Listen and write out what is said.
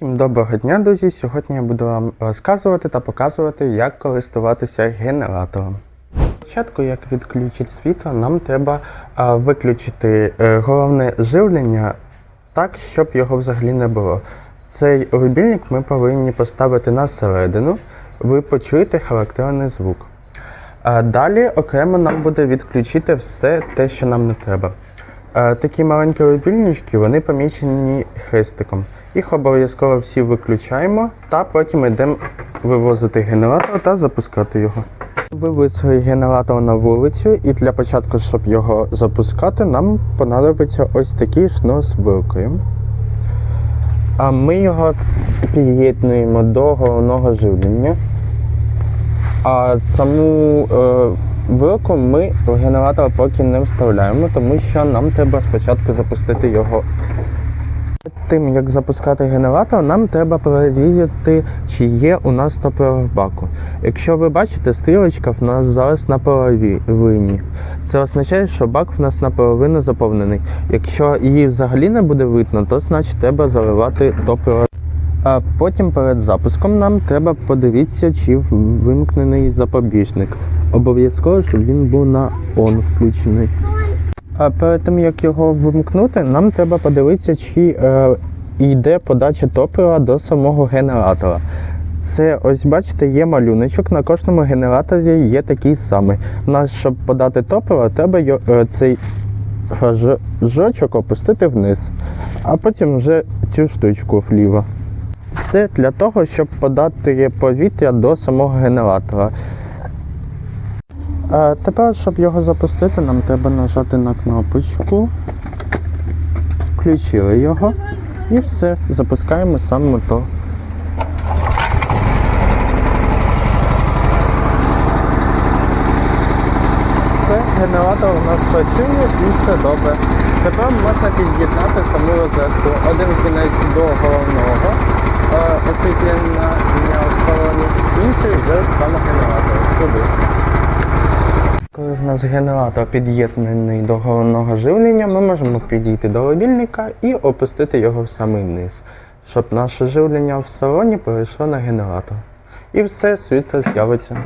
Доброго дня, друзі! Сьогодні я буду вам розказувати та показувати, як користуватися генератором. Спочатку, як відключити світло, нам треба а, виключити е, головне живлення так, щоб його взагалі не було. Цей рубільник ми повинні поставити на середину, ви почуєте характерний звук. А далі окремо нам буде відключити все те, що нам не треба. Такі маленькі рубільнички, вони помічені хрестиком. Їх обов'язково всі виключаємо та потім йдемо вивозити генератор та запускати його. Вивезли генератор на вулицю, і для початку, щоб його запускати, нам понадобиться ось такий шнур з вилкою. А ми його під'єднуємо до головного живлення. А саму е, вилку ми в генератор поки не вставляємо, тому що нам треба спочатку запустити його. Тим як запускати генератор, нам треба перевірити, чи є у нас топливо в баку. Якщо ви бачите, стрілочка в нас зараз на половині. Це означає, що бак в нас наполовину заповнений. Якщо її взагалі не буде видно, то значить треба заливати топливо. А потім перед запуском нам треба подивитися, чи вимкнений запобіжник. Обов'язково, щоб він був на ON включений. А перед тим як його вимкнути, нам треба подивитися, чи е, йде подача топлива до самого генератора. Це ось бачите, є малюночок. На кожному генераторі є такий самий. Нас, щоб подати топливо, треба йо- е, цей жочок опустити вниз, а потім вже цю штучку вліво. Це для того, щоб подати повітря до самого генератора. А тепер, щоб його запустити, нам треба нажати на кнопочку. Включили його і все, запускаємо сам мотор. Все, генератор у нас працює і все добре. Тепер можна під'єднати саму розетку. Один кінець до головного е, освітлення в салоні, інший вже саме генератор. В нас генератор під'єднаний до головного живлення, ми можемо підійти до лобільника і опустити його в самий низ, щоб наше живлення в салоні перейшло на генератор. І все, світло з'явиться.